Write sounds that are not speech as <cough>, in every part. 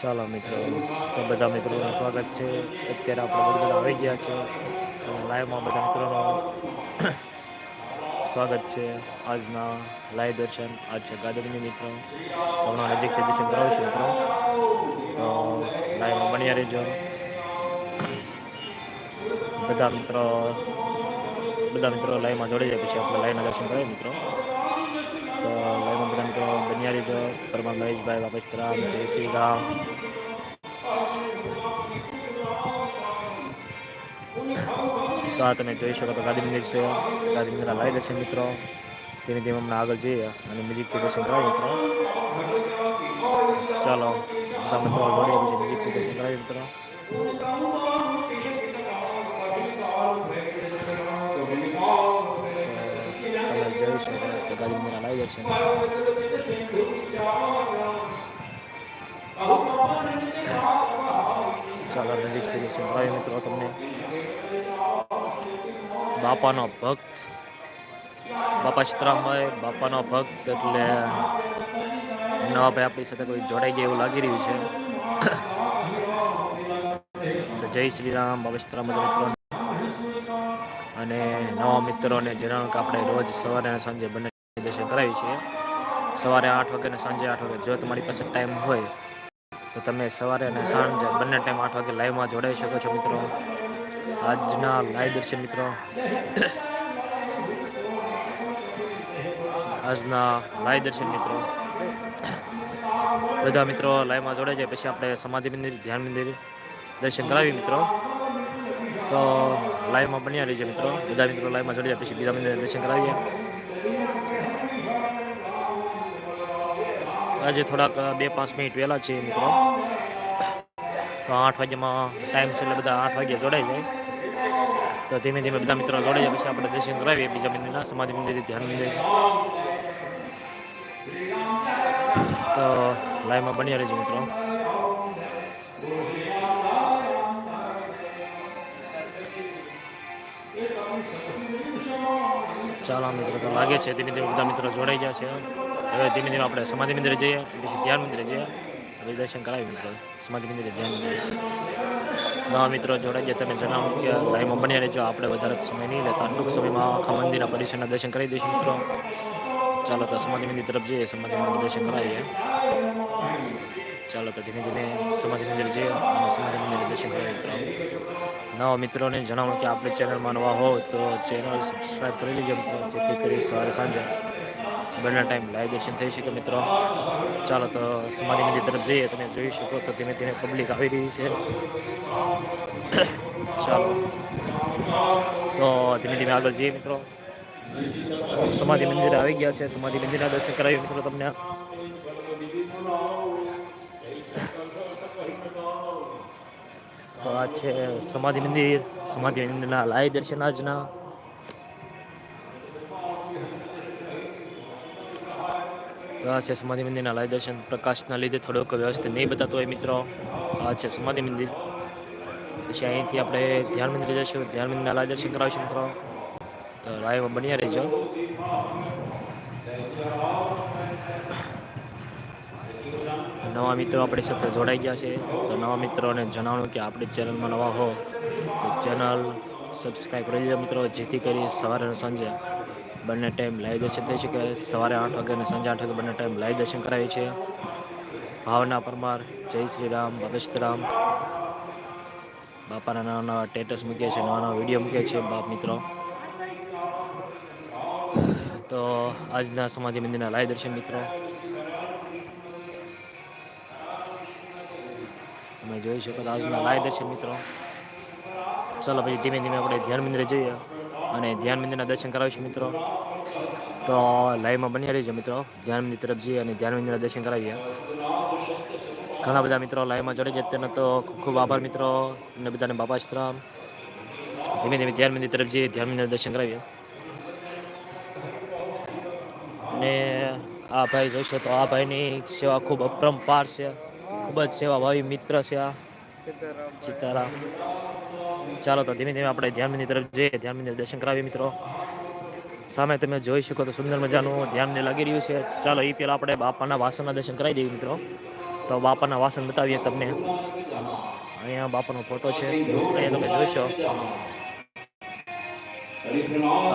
ચાલો મિત્રો, તો બધા મિત્રોનું સ્વાગત છે. અત્યારે આપણે બધા આવી ગયા છે અને લાઈવમાં બધા મિત્રોનું સ્વાગત છે. આજના લાઈવ દર્શન, આજ છે ગાદરની મિત્રો. તો હમણાં નજીકથી દર્શન કરાવશું મિત્રો. તો લાઈવમાં બન્યા રહેજો. બધા મિત્રો બધા મિત્રો લાઈવમાં જોડી જાય પછી આપણે લાઈવના દર્શન કરીએ મિત્રો. બન્યા રહેજો પરમાર મહેશભાઈ વાપસ રામ જય શ્રી રામ. તો આ તમે જોઈ શકો તો ગાંધી મંદિર છે. ગાંધી મંદિરના દર્શન મિત્રો. ધીમે ધીમે અમને આગળ જઈએ અને મ્યુઝિકથી દર્શન કરાવી મિત્રો. ચાલો, બધા મિત્રો જોડીએ પછી મ્યુઝિકથી દર્શન કરાવી મિત્રો. તમે જોઈ કે ગાંધી મંદિરના લાવી દર્શન ચાલો નજીકથી જશે. ભાઈ મિત્રો, તમને બાપાનો ભક્ત, બાપા સીતરામભાઈ બાપાનો ભક્ત એટલે નવાભાઈ આપણી સાથે કોઈ જોડાઈ ગયા એવું લાગી રહ્યું છે. <coughs> જય શ્રી રામ બાબા સીતરામ મિત્રો. અને નવા મિત્રોને જણાવું કે આપણે રોજ સવારે અને સાંજે બંને દર્શન કરાવીએ છીએ. સવારે આઠ વાગે અને સાંજે આઠ વાગે. જો તમારી પાસે ટાઈમ હોય, તો તમે સવારે અને સાંજે બંને ટાઈમ આઠ વાગે લાઈવમાં જોડાઈ શકો છો મિત્રો. આજના લાઈવ દર્શન મિત્રો. આજના લાઈવ દર્શન મિત્રો. બધા મિત્રો લાઈવમાં જોડાઈ જાય. પછી આપણે સમાધિ મંદિર, ધ્યાન મંદિર દર્શન કરાવી મિત્રો. તો લાઈવમાં બન્યા રહીજે મિત્રો. બધા મિત્રો લાઈવમાં જોડી જાય પછી બીજા મંદિર દર્શન કરાવીએ. આજે થોડાક બે પાંચ મિનિટ વહેલા છે મિત્રો. તો આઠ વાગ્યામાં ટાઈમ છે એટલે બધા આઠ વાગ્યા જોડાઈ જાય. તો ધીમે ધીમે બધા મિત્રો જોડાઈ જાય, પછી આપણે દર્શન કરાવીએ બીજા મંદિરના, સમાધિ મંદિર ધ્યાન મંદિર. તો લાઈવમાં બન્યા રહેજો મિત્રો. ચાલો મિત્રો તો લાગે છે, ધીમે ધીમે બધા મિત્રો જોડાઈ ગયા છે. હવે ધીમે ધીમે આપણે સમાધિ મંદિરે જઈએ, પછી ધ્યાન મંદિરે જઈએ. દર્શન કરાવી મિત્રો. સમાધિ મંદિરે, ધ્યાન મંદિરે. નવા મિત્રો જોડાઈ ગયા, તમે જણાવો કે લાઈવમાં બન્યા રહેજો. આપણે વધારે સમય નહીં લેતા. ટૂંક સમયમાં આખા મંદિરના પરિસરના દર્શન કરી દઈશું મિત્રો. ચાલો તો સમાધિ મંદિર તરફ જઈએ, સમાધિ મંદિર દર્શન કરાવીએ. ચાલો તો ધીમે ધીમે સમાધિ મંદિર જઈએ અને સમાધિ મંદિર દર્શન કરવા મિત્રો નવા મિત્રોને જણાવો કે આપણે ચેનલમાં નવા હો તો ચેનલ સબસ્ક્રાઈબ કરી લેજો જેથી કરી સવારે સાંજે બંને ટાઈમ લાઈવ દર્શન થઈ શકે મિત્રો. ચાલો તો સમાધિ મંદિર તરફ જઈએ, તમે જોઈ શકો તો ધીમે ધીમે પબ્લિક આવી રહી છે. <coughs> ચાલો. તો ધીમે ધીમે આગળ જઈએ મિત્રો. સમાધિ મંદિર આવી ગયા છે, સમાધિ મંદિરના દર્શન કરાવીએ મિત્રો તમને. તો આ છે સમાધિ મંદિર. સમાધિ મંદિરના લાય દર્શન આજના. તો આ છે સમાધિ મંદિરના લાય દર્શન. પ્રકાશના લીધે થોડોક વ્યવસ્થિત નહીં બતાતો હોય મિત્રો. તો આ છે સમાધિ મંદિર. પછી અહીંથી આપણે ધ્યાન મંદિર જઈશું. ધ્યાન મંદિરના લાય દર્શન કરાવીશું મિત્રો. તો લાઈવમાં બન્યા રહેજો. નવા મિત્રો આપણી સાથે જોડાઈ ગયા છે. તો નવા મિત્રોને જણાવવાનું કે આપણી ચેનલમાં નવા હો તો ચેનલ સબસ્ક્રાઈબ કરી લેજો મિત્રો, જેથી કરી સવારે અને સાંજે બંને ટાઈમ લાઈવ દર્શન થઈ શકે. સવારે આઠ વાગે અને સાંજે આઠ વાગે બંને ટાઈમ લાઈવ દર્શન કરાવીએ છીએ. ભાવના પરમાર, જય શ્રી રામ બાબેશરામ બાપાના નવા નવા સ્ટેટસ મૂકીએ છીએ નવા નવા વીડિયો મૂકીએ છીએ બાપ મિત્રો. તો આજના સમાધિ મંદિરના લાઈવ દર્શન મિત્રો તમે જોઈ શકો તો આજના લાઈ દર્શન મિત્રો. ચાલો પછી ધીમે ધીમે આપણે ધ્યાન મંદિરે જઈએ અને ધ્યાન મંદિરના દર્શન કરાવીશું મિત્રો. તો લાઈવમાં બન્યા રહીજો મિત્રો. ધ્યાન મંદિર તરફ જઈએ અને ધ્યાન મંદિરના દર્શન કરાવીએ. ઘણા બધા મિત્રો લાઈવમાં જોડે છે તેનો તો ખૂબ ખૂબ આભાર મિત્રો. અને બધાને બાપા શ્રામ ધીમે ધીમે ધ્યાન મંદિર તરફ જઈએ, ધ્યાન મંદિરના દર્શન કરાવીએ. અને આ ભાઈ જોઈશે તો આ ભાઈની સેવા ખૂબ અપરંપાર છે. ખૂબ જ સેવાભાવી મિત્ર છે આ. સીતારામ. ચાલો તો ધીમે ધીમે આપણે ધ્યાન મંદિર તરફ જઈએ. ધ્યાન દર્શન કરાવીએ મિત્રો. સામે તમે જોઈ શકો તો સુંદર મજાનું ધ્યાનને લાગી રહ્યું છે. ચાલો એ પહેલાં આપણે બાપાના વાસણના દર્શન કરાવી દઈએ મિત્રો. તો બાપાના વાસણ બતાવીએ તમને. અહીંયા બાપાનો ફોટો છે. અહીંયા તમે જોઈશો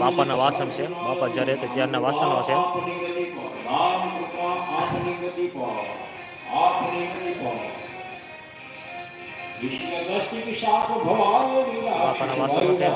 બાપાના વાસણ છે. બાપા જ્યારે ત્યારના વાસણો છે. બાપાના વાસણો છે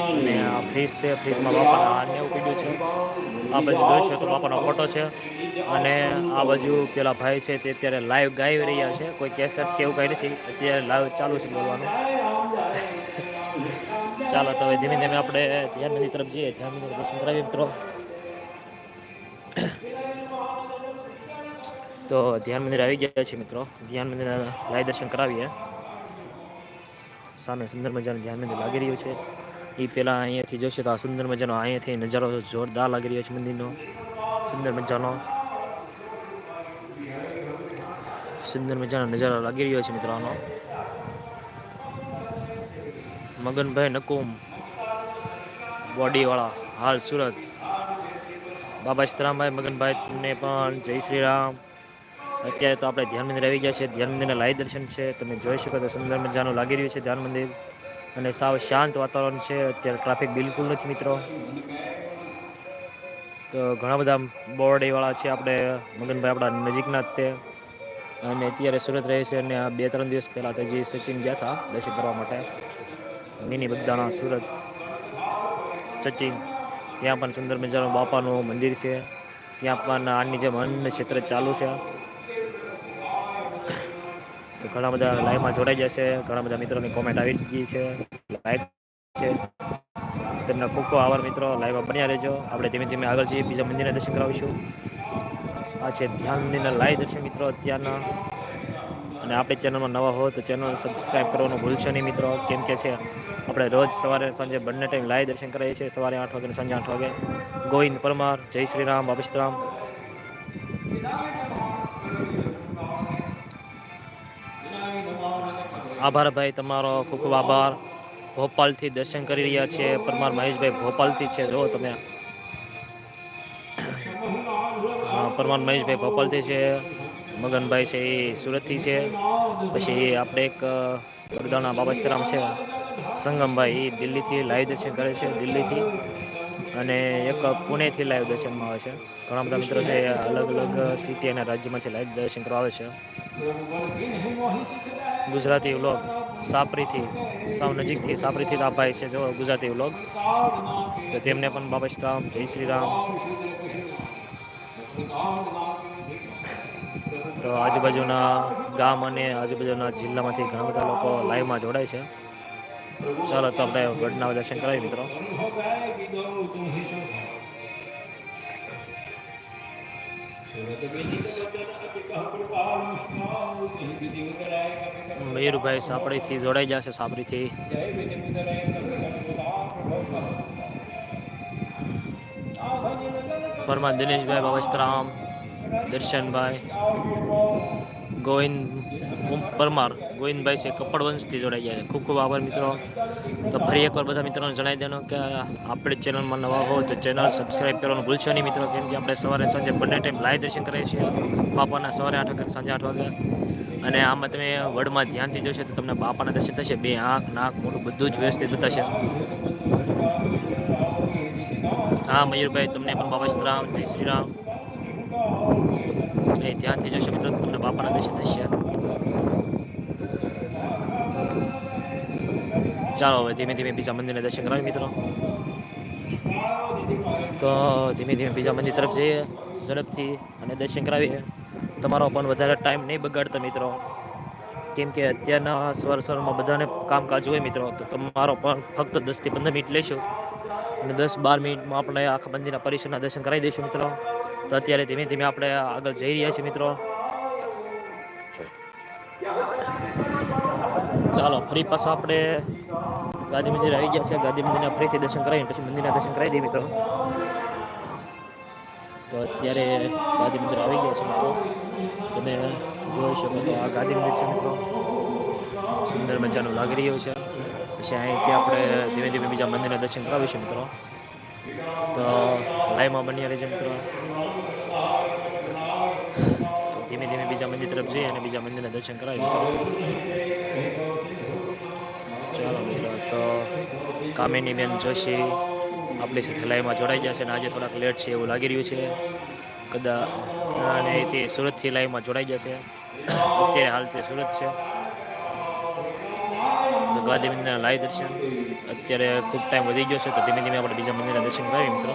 અને આ ફ્રીજ છે ફ્રીજમાં બાપાના હારને એવું પીડ્યું છે આ બાજુ જોઈશો તો બાપાનો ફોટો છે અને આ બાજુ પેલા ભાઈ છે તે અત્યારે લાઈવ ગાઈ રહ્યા છે કોઈ કેસેટ કે એવું કંઈ નથી અત્યારે લાઈવ ચાલુ છે બોલવાનું ચાલો તો હવે ધીમે ધીમે આપણે ધ્યાન મંદિર તરફ જઈએ ધ્યાન મંદિર દર્શન કરાવીએ મિત્રો તો ધ્યાન મંદિર આવી ગયા છે મિત્રો. ધ્યાન મંદિર લાઈ દર્શન કરાવીએ. સામે સુંદર મજાનું ધ્યાન મંદિર લાગી રહ્યું છે. એ પહેલાં અહીંયાથી જોશે તો આ સુંદર મજાનો અહીંયાથી નજારો જોરદાર લાગી રહ્યો છે મંદિરનો. સુંદર મજાનો. સુંદર મજાનો નજારો લાગી રહ્યો છે મિત્રો આનો. મગનભાઈ નકુમ, બોડીવાળા, હાલ સુરત. બાબા સીતારામભાઈ મગનભાઈ, તમને પણ જય શ્રી રામ. અત્યારે તો આપણે ધ્યાન મંદિર આવી ગયા છે ધ્યાન મંદિરના લાઈવ દર્શન છે. તમે જોઈ શકો તો સુંદર મજાનું લાગી રહ્યું છે ધ્યાન મંદિર. અને સાવ શાંત વાતાવરણ છે. અત્યારે ટ્રાફિક બિલકુલ નથી મિત્રો. તો ઘણા બધા બોરડીવાળા છે આપણે, મગનભાઈ આપણા નજીકના જ તે. અને અત્યારે સુરત રહે છે અને બે ત્રણ દિવસ પહેલાં તો જે સચિન ગયા હતા દર્શન કરવા માટે. મિની બગદાણા, સુરત, સચિન. ત્યાં પણ સુંદર મજાનું બાપાનું મંદિર છે. ત્યાં પણ આની જેમ અન્ન ક્ષેત્ર ચાલુ છે. ઘણા બધા લાઈવમાં જોડાઈ જશે, ઘણા બધા મિત્રોની કોમેન્ટ આવી ગઈ છે લાઈક છે. તેમના ખૂબ ખૂબ આભાર મિત્રો લાઈવમાં બન્યા રહેજો. આપણે ધીમે ધીમે આગળ જઈએ, બીજા મંદિરના દર્શન કરાવીશું. આ છે ધ્યાન મંદિરના લાઈવ દર્શન મિત્રો અત્યારના. અને આપણી ચેનલમાં નવા હો તો ચેનલ સબસ્ક્રાઈબ કરવાનું ભૂલશો નહીં મિત્રો. કેમ કે છે, આપણે રોજ સવારે સાંજે બંને ટાઈમ લાઈવ દર્શન કરીએ છીએ, સવારે આઠ વાગે સાંજે આઠ વાગે. ગોવિંદ પરમાર, જય શ્રી રામ બાબસ્તરામ આભાર ભાઈ તમારો, ખૂબ ખૂબ આભાર. ભોપાલથી દર્શન કરી રહ્યા છે પરમાર મહેશભાઈ, ભોપાલથી છે. જો તમે પરમાર મહેશભાઈ ભોપાલથી છે, મગનભાઈ છે, એ સુરતથી છે. પછી આપણે એક બગદાણા બાબા સીતારામ છે. સંગમભાઈ, એ દિલ્હીથી લાઈવ દર્શન કરે છે, દિલ્હીથી. અને એક પુણેથી લાઈવ દર્શનમાં આવે છે. ઘણા બધા મિત્રો છે અલગ અલગ સિટી અને રાજ્યમાંથી લાઈવ દર્શન કરવા આવે છે. ગુજરાતી વ્લોગ સાપરીથી, સાવ નજીકથી સાપરીથી આ ભાઈ છે જો ગુજરાતી વ્લોગ. તો તેમને પણ બાબા રામ, જય શ્રી રામ. તો આજુબાજુના ગામ અને આજુબાજુના જિલ્લામાંથી ઘણા બધા લોકો લાઈવમાં જોડાય છે. ચાલો તો આપણે ગઢના દર્શન કરાવીએ મિત્રો. મયુરભાઈ સાપડીથી જોડાઈ જશે સાપડીથી પરમા દિનેશભાઈ બાબસ્તરામ દર્શનભાઈ ગોવિંદ કુમ- પરમાર ગોવિંદભાઈ છે કપડવંશથી જોડાઈ ગયા ખૂબ ખૂબ આભાર મિત્રો. તો ફરી એકવાર બધા મિત્રોને જણાવી દેનો કે આપણી ચેનલમાં નવા હો તો ચેનલ સબસ્ક્રાઈબ કરવાનું ભૂલશો નહીં મિત્રો, કેમ કે આપણે સવારે સાંજે બંને ટાઈમ લાઈવ દર્શન કરીએ છીએ. બાપાના સવારે આઠ વાગે સાંજે આઠ વાગે અને આમાં તમે વર્ડમાં ધ્યાનથી જોશો તો તમને બાપાના દર્શન થશે. બે આંખ, નાક મોટું બધું જ વ્યવસ્થિત બતાશે. હા, મયુરભાઈ, તમને પણ બાબા શ્રીરામ જય શ્રી રામ. એ ધ્યાનથી જોશો મિત્રો, તમને બાપાના દર્શન થશે. ચાલો હવે ધીમે ધીમે બીજા મંદિરને દર્શન કરાવીએ મિત્રો. તો ધીમે ધીમે બીજા મંદિર તરફ જઈએ, ઝડપથી અને દર્શન કરાવીએ. તમારો પણ વધારે ટાઈમ નહીં બગાડતા મિત્રો. કેમ કે અત્યારના સ્વર સ્વરમાં બધાને કામકાજ હોય મિત્રો, તો તમારો પણ ફક્ત દસથી પંદર મિનિટ લેશું. અને દસ બાર મિનિટમાં આપણે આખા મંદિરના પરિસરના દર્શન કરાવી દઈશું મિત્રો. તો અત્યારે ધીમે ધીમે આપણે આગળ જઈ રહ્યા છીએ મિત્રો. ચાલો, ફરી પાછા આપણે ગાંધી મંદિર આવી ગયા છે. ગાંધી મંદિરના ફરીથી દર્શન કરાવીને પછી મંદિરના દર્શન કરાવી દઈએ મિત્રો. તો અત્યારે ગાંધી મંદિર આવી ગયા છે મિત્રો. તમે જોઈ શકો તો આ ગાંધી મંદિર છે મિત્રો. સુંદર મજાનું લાગી રહ્યું છે. પછી અહીંથી આપણે ધીમે ધીમે બીજા મંદિરના દર્શન કરાવીશું મિત્રો. તો લાઈવમાં બની રહેજો મિત્રો. ધીમે ધીમે બીજા મંદિર તરફ જઈએ અને બીજા મંદિરના દર્શન કરાવી મિત્રો ચાલો મિત્રો, તો કામિની બેન જોશી આપણી સાથે લાઈવમાં જોડાઈ ગયા છે અને આજે થોડાક લેટ છે એવું લાગી રહ્યું છે. કદાચ, અને તે સુરતથી લાઈવમાં જોડાઈ જશે અત્યારે હાલ તે સુરત છે. ગાંધી મંદિરના લાઈવ દર્શન. અત્યારે ખૂબ ટાઈમ વધી ગયો છે, તો ધીમે ધીમે આપણે બીજા મંદિરના દર્શન કરાવીએ મિત્રો.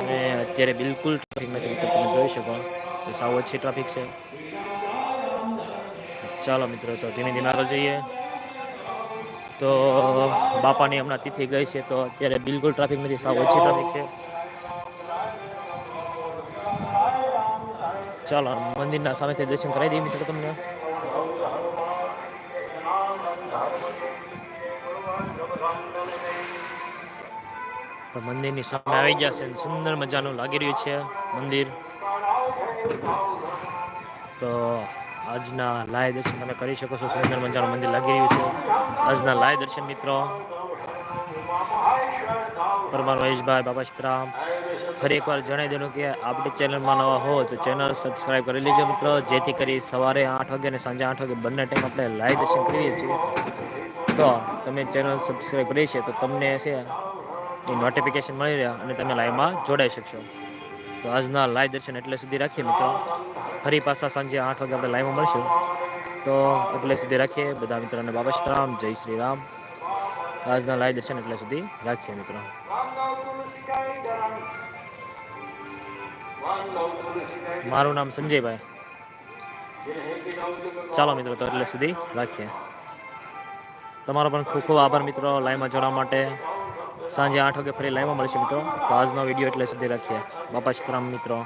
અને અત્યારે બિલકુલ ટ્રાફિક નથી, મિત્રો, તમે જોઈ શકો. તો સાવ ઓછી ટ્રાફિક છે. ચાલો મિત્રો, તો ધીમે ધીમે આગળ જઈએ. તો બાપાની હમણાં તિથિ ગઈ છે, તો અત્યારે બિલકુલ ટ્રાફિક નથી, સાવ ઓછી ટ્રાફિક છે. ચાલો મંદિરના સામેથી દર્શન કરાવી દઈએ મિત્રો તમને. તો મંદિરની સામે આવી ગયા છે સુંદર મજાનું લાગી રહ્યું છે મંદિર. તો આજના લાય દર્શન તમે કરી શકો છો. સુંદર મજાનું મંદિર લાગી રહ્યું છે. આજના લાય દર્શન મિત્રો. પરમાર મહેશભાઈ, બાબા શ્રામ ફરી એકવાર જણાવી દેવું કે આપણી ચેનલમાં નવા હો તો ચેનલ સબસ્ક્રાઈબ કરી લેજો મિત્રો. જેથી કરી સવારે આઠ વાગે અને સાંજે આઠ વાગે બંને ટાઈમ આપણે લાઈવ દર્શન કરીએ છીએ. તો તમે ચેનલ સબસ્ક્રાઈબ કરી છે તો તમને છે એ નોટિફિકેશન મળી રહ્યા અને તમે લાઈવમાં જોડાઈ શકશો. તો આજના લાઈવ દર્શન એટલે સુધી રાખીએ મિત્રો. ફરી પાછા સાંજે આઠ વાગે આપણે લાઈવમાં મળશું. તો એટલે સુધી રાખીએ. બધા મિત્રોને બાબા સીતારામ જય શ્રી રામ. આજના લાઈવ દર્શન એટલે સુધી રાખીએ મિત્રો. મારું નામ સંજયભાઈ. ચાલો મિત્રો, તો એટલે સુધી રાખીએ. તમારો પણ ખૂબ ખૂબ આભાર મિત્રો લાઈવમાં જોડવા માટે. સાંજે આઠ વાગે ફરી લાઈવમાં મળશે મિત્રો. તો આજનો વીડિયો એટલે સુધી રાખીએ. બાપા સીતારામ મિત્રો.